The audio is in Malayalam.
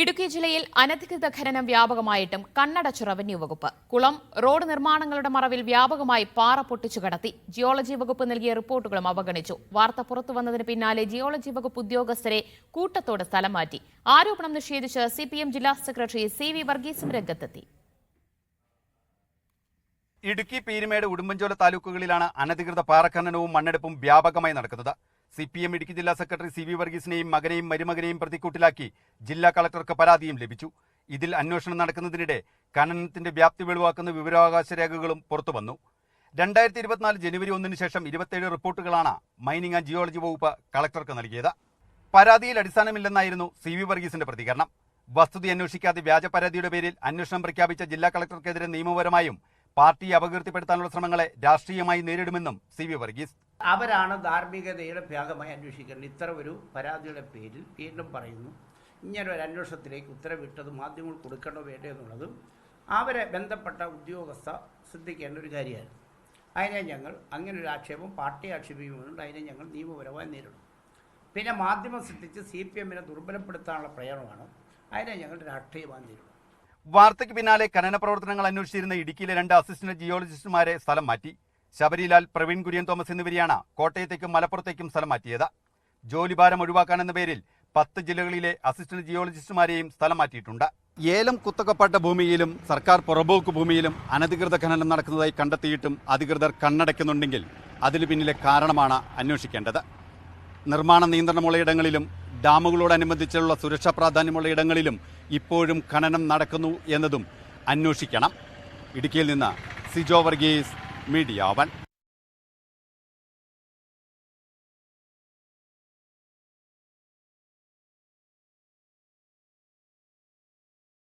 ഇടുക്കി ജില്ലയിൽ അനധികൃത ഖനനം വ്യാപകമായിട്ടും കണ്ണടച്ചു റവന്യൂ വകുപ്പ്. കുളം റോഡ് നിർമ്മാണങ്ങളുടെ മറവിൽ വ്യാപകമായി പാറ പൊട്ടിച്ചു കടത്തി. ജിയോളജി വകുപ്പ് നൽകിയ റിപ്പോർട്ടുകളും അവഗണിച്ചു. വാർത്ത പുറത്തു വന്നതിന് പിന്നാലെ ജിയോളജി വകുപ്പ് ഉദ്യോഗസ്ഥരെ കൂട്ടത്തോടെ സ്ഥലം മാറ്റി. ആരോപണം നിഷേധിച്ച് സി ജില്ലാ സെക്രട്ടറി സി വി വർഗീസും രംഗത്തെത്തി. ഇടുക്കി പീരുമേട് ഉടുമ്പൻചോല താലൂക്കുകളിലാണ് അനധികൃത പാറഖനനവും മണ്ണെടുപ്പും വ്യാപകമായി നടക്കുന്നത്. സി പി എം ഇടുക്കി ജില്ലാ സെക്രട്ടറി സി വി വർഗീസിനെയും മകനെയും മരുമകനെയും പ്രതിക്കൂട്ടിലാക്കി ജില്ലാ കളക്ടർക്ക് പരാതിയും ലഭിച്ചു. ഇതിൽ അന്വേഷണം നടക്കുന്നതിനിടെ ഖനനത്തിന്റെ വ്യാപ്തി വെളിവാക്കുന്ന വിവരാവകാശ രേഖകളും പുറത്തുവന്നു. രണ്ടായിരത്തി ഇരുപത്തിനാല് ജനുവരി ഒന്നിന് ശേഷം ഇരുപത്തിയേഴ് റിപ്പോർട്ടുകളാണ് മൈനിങ് ആൻഡ് ജിയോളജി വകുപ്പ് കളക്ടർക്ക് നൽകിയത്. പരാതിയിൽ അടിസ്ഥാനമില്ലെന്നായിരുന്നു സി വി വർഗീസിന്റെ പ്രതികരണം. വസ്തുത അന്വേഷിക്കാതെ വ്യാജ പരാതിയുടെ പേരിൽ അന്വേഷണം പ്രഖ്യാപിച്ച ജില്ലാ കളക്ടർക്കെതിരെ നിയമപരമായും പാർട്ടിയെ അപകീർത്തിപ്പെടുത്താനുള്ള ശ്രമങ്ങളെ രാഷ്ട്രീയമായി നേരിടുമെന്നും സി വി വർഗീസ് അവരാണ് ധാർമ്മികതയുടെ ഭാഗമായി അന്വേഷിക്കുന്നത് ഇത്ര ഒരു പരാതിയുടെ പേരിൽ വീണ്ടും പറയുന്നു. ഇങ്ങനെ ഒരു അന്വേഷണത്തിലേക്ക് ഉത്തരവിട്ടത് മാധ്യമങ്ങൾ കൊടുക്കണോ വേണ്ടോ എന്നുള്ളതും അവരെ ബന്ധപ്പെട്ട ഉദ്യോഗസ്ഥ ശ്രദ്ധിക്കേണ്ട ഒരു കാര്യമാണ് അതിനെ ഞങ്ങൾ അങ്ങനെ ഒരു ആക്ഷേപം പാർട്ടി ആക്ഷേപിക്കുന്നുണ്ട് അതിനെ ഞങ്ങൾ നിയമപരമായി നേരിടും. പിന്നെ മാധ്യമം സൃഷ്ടിച്ച് സി പി എമ്മിനെ ദുർബലപ്പെടുത്താനുള്ള പ്രയാണമാണ് അതിനെ ഞങ്ങൾ രാഷ്ട്രീയമായി നേരിടും. വാർത്തയ്ക്ക് പിന്നാലെ ഖനന പ്രവർത്തനങ്ങൾ അന്വേഷിച്ചിരുന്ന ഇടുക്കിയിലെ രണ്ട് അസിസ്റ്റന്റ് ജിയോളജിസ്റ്റുമാരെ സ്ഥലം മാറ്റി. ശബരിലാൽ പ്രവീൺ കുര്യൻ തോമസ് എന്നിവരെയാണ് കോട്ടയത്തേക്കും മലപ്പുറത്തേക്കും സ്ഥലം മാറ്റിയത്. ജോലിഭാരം ഒഴിവാക്കാനെന്ന പേരിൽ പത്ത് ജില്ലകളിലെ അസിസ്റ്റന്റ് ജിയോളജിസ്റ്റുമാരെയും സ്ഥലം മാറ്റിയിട്ടുണ്ട്. ഏലം കുത്തക്കപ്പെട്ട ഭൂമിയിലും സർക്കാർ പുറമ്പോക്ക് ഭൂമിയിലും അനധികൃത ഖനനം നടക്കുന്നതായി കണ്ടെത്തിയിട്ടും അധികൃതർ കണ്ണടയ്ക്കുന്നുണ്ടെങ്കിൽ അതിന് പിന്നിലെ കാരണമാണ് അന്വേഷിക്കേണ്ടത്. നിർമ്മാണ നിയന്ത്രണമുള്ള ഇടങ്ങളിലും ഡാമുകളോടനുബന്ധിച്ചുള്ള സുരക്ഷാ പ്രാധാന്യമുള്ള ഇടങ്ങളിലും ഇപ്പോഴും ഖനനം നടക്കുന്നു എന്നതും അന്വേഷിക്കണം. ഇടുക്കിയിൽ നിന്ന് സിജോ വർഗീസ് 没得下班。